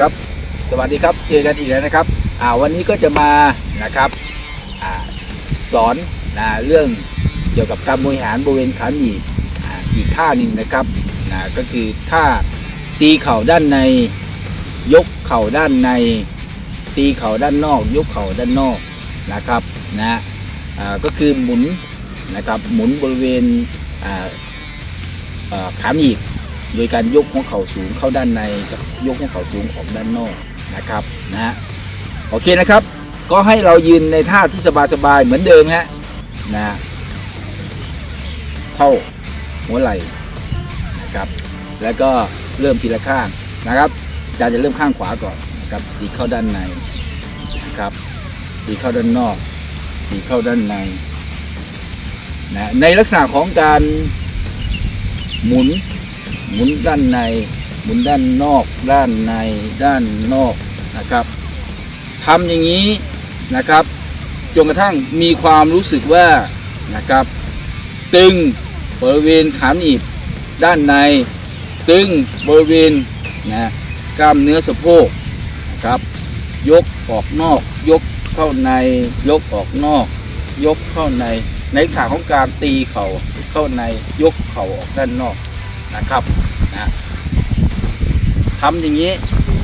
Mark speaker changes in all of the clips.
Speaker 1: ครับ สวัสดีครับ เจอกันอีกแล้วนะครับ อ่า วันนี้ก็จะมานะครับ อ่า สอนนะเรื่องเกี่ยวกับการบริหารบริเวณขาหนีบอ่าอีกท่าหนึ่งนะครับนะก็คือท่าตีเข่าด้านใน ยกเข่าด้านใน ตีเข่าด้านนอก ยกเข่าด้านนอกนะครับนะอ่าก็คือหมุนนะครับหมุนบริเวณอ่าอ่าขาหนีบ โดยการยกหัวเข่าสูงเข้าด้านในกับยกหัวเข่าสูงออกด้านนอกนะครับนะโอเคนะครับ ก็ให้เรายืนในท่าที่สบายๆเหมือนเดิมฮะนะเท่าหัวไหล่นะครับ แล้วก็เริ่มทีละข้างนะครับอาจารย์จะเริ่มข้างขวาก่อนนะครับตีเข้าด้านในนะครับตีเข้าด้านนอกตีเข้าด้านในนะในลักษณะของการหมุน หมุนด้านใน หมุนด้านนอก ด้านใน ด้านนอกนะครับทำอย่างนี้นะครับจนกระทั่งมีความรู้สึกว่านะครับ ตึงบริเวณขาหนีบด้านใน ตึงบริเวณนะกล้ามเนื้อสะโพกนะครับ ยกออกนอก ยกเข้าใน ยกออกนอก ยกเข้าใน ในลักของการตีเข่าเข้าในยกเข่าออกด้านนอก นะครับนะทำอย่างนี้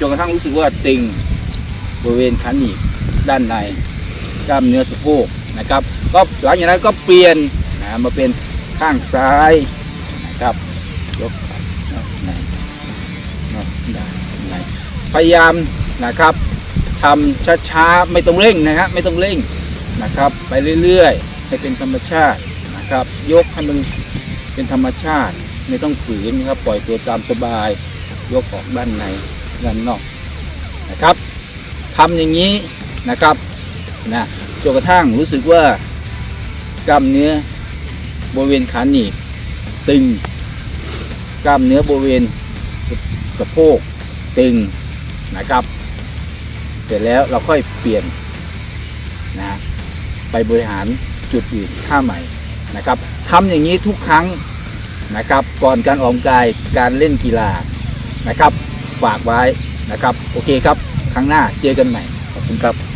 Speaker 1: จนกระทั่งรู้สึกว่าตึงบริเวณขาหนีบด้านในกล้ามเนื้อสะโพกนะครับ ก็หลังจากนั้นก็เปลี่ยนนะมาเป็นข้างซ้ายนะครับยกนอกในในพยายามนะครับทำช้าๆไม่ต้องเร่งนะครับไม่ต้องเร่งนะครับ ไปเรื่อยๆ ให้เป็นธรรมชาตินะครับ ยกให้มันเป็นธรรมชาติ ไม่ต้องฝืนนะครับปล่อยตัวตามสบายยกออกด้านในด้านนอกนะครับทำอย่างนี้นะครับนะจนกระทั่งรู้สึกว่ากล้ามเนื้อบริเวณขาหนีบตึง กล้ามเนื้อบริเวณสะสะโพกตึงนะครับ เสร็จแล้วเราค่อยเปลี่ยนนะไปบริหารจุดอื่นท่าใหม่นะครับทำอย่างนี้ทุกครั้ง นะครับก่อนการออกกำลังกายการเล่นกีฬานะครับ ฝากไว้นะครับ โอเคครับ ครั้งหน้าเจอกันใหม่ ขอบคุณครับ